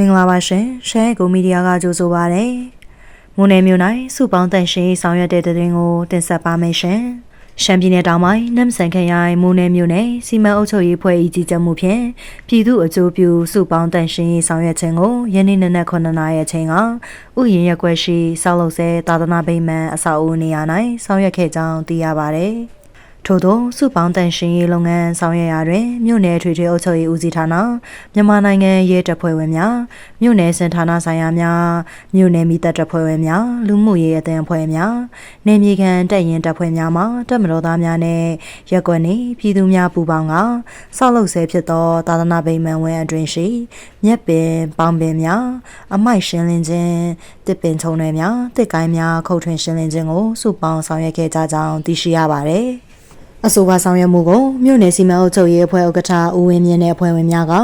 မင်္ဂလာပါရှင်ရှမ်းကိုမီဒီယာကကြိုဆိုပါရစေ။မွန်နယ်မြို့၌စုပေါင်းတန်ရှင်းဆောင်ရွက်တဲ့တဲ့ရင်ကိုတင်ဆက်ပါမယ်ရှင်။ရှမ်းပြည်နယ်တောင်ပိုင်းနမ်ဆန်ခရိုင်မွန်နယ်မြို့နယ်စီမံအုပ်ချုပ်ရေးဖွဲ့အကြီးအကျယ်မှုဖြင့်ပြည်သူအကျိုးပြုစုပေါင်းတန်ရှင်းဆောင်ရွက်ခြင်းကိုယနေ့နေ့နက်9နာရီအချိန်ကဥယျာဉ်ရက်ွက်ရှိစောက်လုပ်ဆဲသာသနာ့ဗိမာန်အဆောက်အဦနေရာ၌ဆောင်ရွက်ခဲ့ကြောင်းသိရပါဗျ။ ထို့သောစုပေါင်းတန်ရှင်ရေးလုပ်ငန်းဆောင်ရွက်ရာတွင်မြို့နယ်ထွေထွေအုပ်ချုပ်ရေးဦးစီးဌာနမြန်မာနိုင်ငံရဲတပ်ဖွဲ့ဝင်များမြို့နယ်စင်ဌာနဆိုင်ရာများမြို့နယ်မိသက်တပ်ဖွဲ့ဝင်များလူမှုရေးအသင်းအဖွဲ့များနေမြေခံတပ်ရင်တပ်ဖွဲ့များမှတပ်မတော်သားများနဲ့ရက်ကွက်နေပြည်သူများပူးပေါင်းကဆောက်လုပ်ဆဲဖြစ်သောသာသနာ့ဗိမာန်ဝင်းအတွင်ရှိမြက်ပင်ပေါင်ပင်များအမိုက်ရှင်းလင်းခြင်းတစ်ပင်ချုံတွေများတစ်ကိုင်းများခုတ်ထွင်ရှင်းလင်းခြင်းကိုစုပေါင်းဆောင်ရွက်ခဲ့ကြကြောင်းသိရှိရပါတယ်။ အဆိုပါဆောင်ရွက်မှုကိုမြို့နယ်စီမံအုပ်ချုပ်ရေးအဖွဲ့ဥက္ကဋ္ဌဦးဝင်းမြင့်နဲ့အဖွဲ့ဝင်များက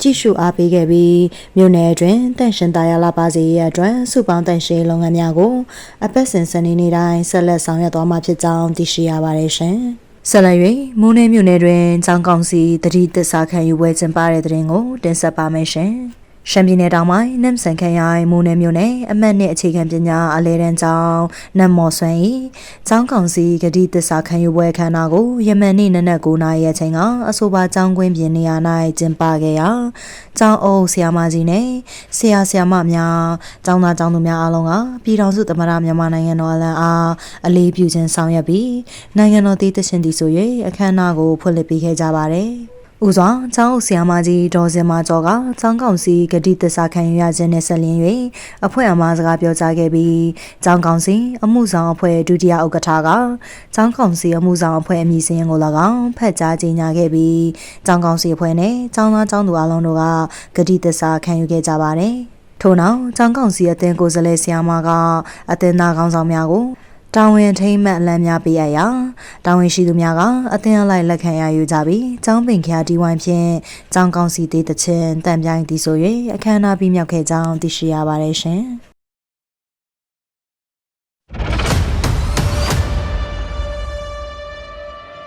ကြည့်ရှုအားပေးခဲ့ပြီးမြို့နယ်အတွင်းတန့်ရှင်တာယာလာပါစေရဲ့အတွက်စုပေါင်းတန့်ရှင်းလုပ်ငန်းများကိုအပတ်စဉ်စနေနေ့တိုင်းဆက်လက်ဆောင်ရွက်သွားမှာဖြစ်ကြောင်းသိရှိရပါတယ်ရှင်။ဆက်လက်၍မိုးနေမြို့နယ်တွင်ចောင်းကောင်စီတတိသစ္စာခံယူပွဲကျင်းပတဲ့တဲ့ရင်ကိုတင်ဆက်ပါမယ်ရှင်။ ရှမ်းပြည်နယ်တောင်ပိုင်းနမ်ဆန်ခရိုင်မူနယ်မြို့နယ်အမှတ်နှစ်အခြေခံပညာအလဲတန်းကျောင်းနမ်မော်ဆွမ်း၏ကျောင်းကောင်စီဂတိသစ္စာခံယူပွဲခမ်းနားကိုယမန်နေ့နနက်9နာရီအချိန်ကအဆိုပါကျောင်းကွင်းပြင်နေရာ၌ကျင်းပခဲ့ရာကျောင်းအုပ်ဆရာမကြီးနဲ့ဆရာဆရာမများကျောင်းသားကျောင်းသူများအားလုံးကပြည်ထောင်စုသမ္မတမြန်မာနိုင်ငံတော်အလံအားအလေးပြုခြင်းဆောင်ရွက်ပြီးနိုင်ငံတော်တည်တရှင်တည်ဆို၍အခမ်းအနားကိုဖွင့်လှစ်ပေးခဲ့ကြပါတယ်။ ဦးစွာចောင်းအုပ်ဆရာမကြီးဒေါ်စင်မကျော်ကចောင်းကောင်စီဂတိသစ္စာခံယူရခြင်းနဲ့ဆက်လျင်း၍အဖွဲ့အမားစကားပြောကြားခဲ့ပြီးចောင်းကောင်စီအမှုဆောင်အဖွဲ့ဒုတိယဥက္ကဋ္ဌကចောင်းကောင်စီအမှုဆောင်အဖွဲ့အမည်စင်းကို၎င်းဖတ်ကြားကြေညာခဲ့ပြီးចောင်းကောင်စီအဖွဲ့နဲ့ចောင်းသားចောင်းသူအလုံးတို့ကဂတိသစ္စာခံယူခဲ့ကြပါတယ်ထို့နောက်ចောင်းကောင်စီအသင်းကိုယ်စားလှယ်ဆရာမကအသင်းသားခေါင်းဆောင်များကို တာဝန်ထိမ့်မှတ်အလံများပေးရရာတာဝန်ရှိသူများကအသင်းအလိုက်လက်ခံရယူကြပြီးចောင်းပင်ခရာဒီဝိုင်းဖြင့်ចောင်းကောင်းစီသေးတချင်းတန်ပြိုင်တီဆို၍အခမ်းအနားပြီးမြောက်ခဲ့ကြောင်းသိရှိရပါတယ်ရှင်။